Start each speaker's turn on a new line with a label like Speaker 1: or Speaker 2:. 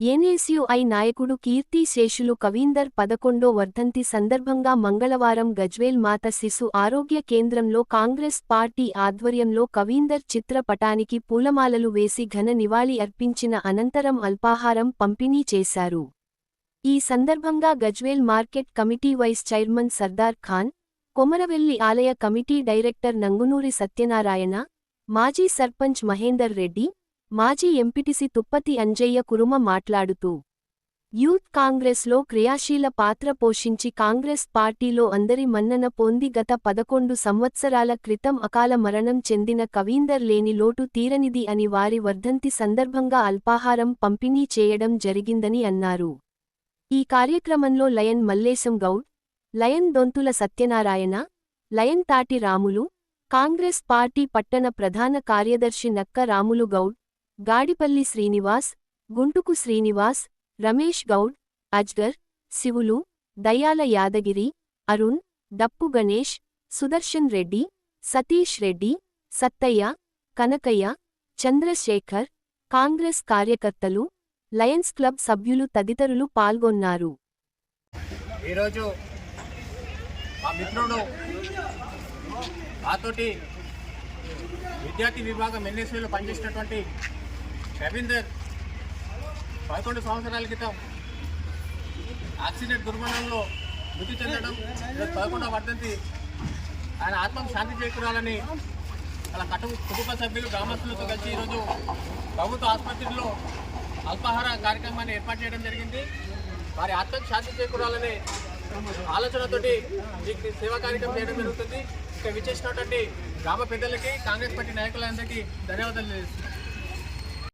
Speaker 1: NSUI నాయకుడు కీర్తి శేషులు కవీందర్ పదకొండో వర్ధంతి సందర్భంగా మంగళవారం గజ్వేల్ మాత శిశు ఆరోగ్య కేంద్రంలో కాంగ్రెస్ పార్టీ ఆధ్వర్యంలో కవీందర్ చిత్రపటానికి పూలమాలలు వేసి ఘన నివాళి అర్పించిన అనంతరం అల్పాహారం పంపిణీ చేశారు. ఈ సందర్భంగా Gajwel market committee vice chairman Sardar Khan Komaravelli ఆలయ కమిటీ డైరెక్టర్ నంగునూరి సత్యనారాయణ మాజీ సర్పంచ్ మహేందర్ రెడ్డి మాజీ ఎంపిటిసి తుప్పతి అంజయ్య కురుమ మాట్లాడుతూ యూత్ కాంగ్రెస్లో క్రియాశీల పాత్ర పోషించి కాంగ్రెస్ పార్టీలో అందరి మన్నన పొంది గత పదకొండు సంవత్సరాల క్రితం అకాల మరణం చెందిన కవీందర్ లేని లోటు తీరనిది అని వారి వర్ధంతి సందర్భంగా అల్పాహారం పంపిణీ చేయడం జరిగిందని అన్నారు. ఈ కార్యక్రమంలో lion Mallesham Goud lion Donthula Satyanarayana lion Thati Ramulu Congress party పట్టణ ప్రధాన కార్యదర్శి నక్క రాములు గౌడ్ గాడిపల్లి శ్రీనివాస్ గుంటుకు శ్రీనివాస్ రమేష్ గౌడ్ అజ్గర్ శివులు దయాల యాదగిరి అరుణ్ డప్పు గణేష్ సుదర్శన్ రెడ్డి సతీష్ రెడ్డి సత్తయ్య కనకయ్య చంద్రశేఖర్ కాంగ్రెస్ కార్యకర్తలు లయన్స్ క్లబ్ సభ్యులు తదితరులు పాల్గొన్నారు.
Speaker 2: ఈరోజు మా మిత్రుడు మాతోటి విద్యార్థి విభాగం ఎన్ఎస్వీలో పనిచేసినటువంటి రవీందర్ పదకొండు సంవత్సరాల క్రితం ఆక్సిడెంట్ దుర్మరణంలో మృతి చెందడం పదకొండవ వర్ధంతి. ఆయన ఆత్మకు శాంతి చేకూరాలని అలా కటు కుటుంబ సభ్యులు గ్రామస్తులతో కలిసి ఈరోజు ప్రభుత్వ ఆసుపత్రిలో అల్పాహార కార్యక్రమాన్ని ఏర్పాటు చేయడం జరిగింది. వారి ఆత్మకు శాంతి చేకూరాలనే ఆలోచనతోటి ఈ సేవా కార్యక్రమం చేయడం జరుగుతుంది. ఇక్కడ విచ్చేసినటువంటి గ్రామ పెద్దలకి కాంగ్రెస్ పార్టీ నాయకులందరికీ ధన్యవాదాలు తెలియజేస్తున్నాను.